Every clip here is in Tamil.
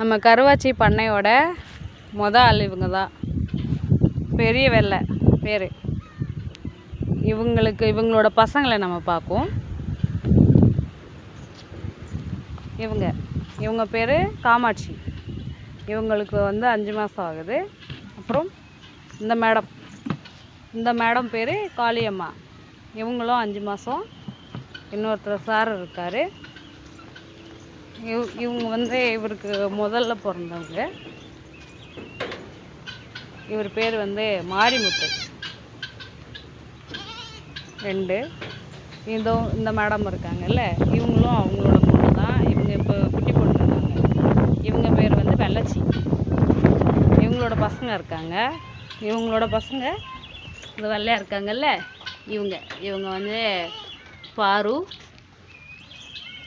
நம்ம கருவாச்சி பண்ணையோட மொத ஆள் இவங்க தான். பெரிய வெள்ளை பேர். இவங்களுக்கு இவங்களோட பசங்களை நம்ம பார்ப்போம். இவங்க இவங்க பேர் காமாட்சி. இவங்களுக்கு வந்து அஞ்சு மாதம் ஆகுது. அப்புறம் இந்த மேடம் இந்த மேடம் பேர் காளியம்மா. இவங்களும் அஞ்சு மாதம் இன்னொருத்தர் சார் இருக்கார். இவ் இவங்க வந்து இவருக்கு முதல்ல பிறந்தவங்க. இவர் பேர் வந்து மாரிமுத்து. ரெண்டு. இதோ இந்த மேடம் இருக்காங்கல்ல இவங்களும் அவங்களோட பொண்ணு தான். இவங்க இப்போ குட்டி இருக்காங்க. இவங்க பேர் வந்து வெள்ளச்சி. இவங்களோட பசங்க இருக்காங்க. இவங்களோட பசங்க இந்த வெள்ளையாக இருக்காங்கல்ல இவங்க. இவங்க வந்து பாரு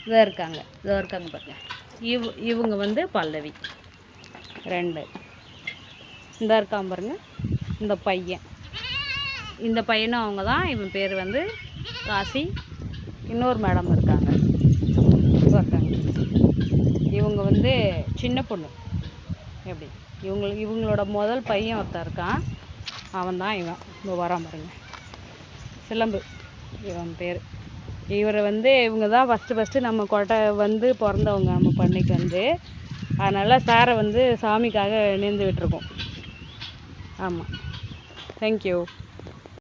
இதோ இருக்காங்க. இதோ இருக்காங்க பாருங்கள் இவ் இவங்க வந்து பல்லவி. ரெண்டு. இந்த இருக்கான் பாருங்க. இந்த பையன். இந்த பையனும் அவங்க தான் இவன் பேர் வந்து காசி. இன்னொரு மேடம் இருக்காங்க. இருக்காங்க. இவங்க வந்து சின்ன பொண்ணு. எப்படி? இவங்க இவங்களோட முதல் பையன் ஒருத்தன் இருக்கான். அவன் தான் இவன். இங்கே வரான் பாருங்க. சிலம்பு. இவன் பேர். இவரை வந்து இவங்க தான் ஃபஸ்ட்டு ஃபஸ்ட்டு நம்ம கொட்டை வந்து பிறந்தவங்க நம்ம பண்ணைக்கு வந்து. அதனால் சாரை வந்து சாமிக்காக நேர்ந்து விட்டுருக்கோம். ஆமாம் தேங்க்யூ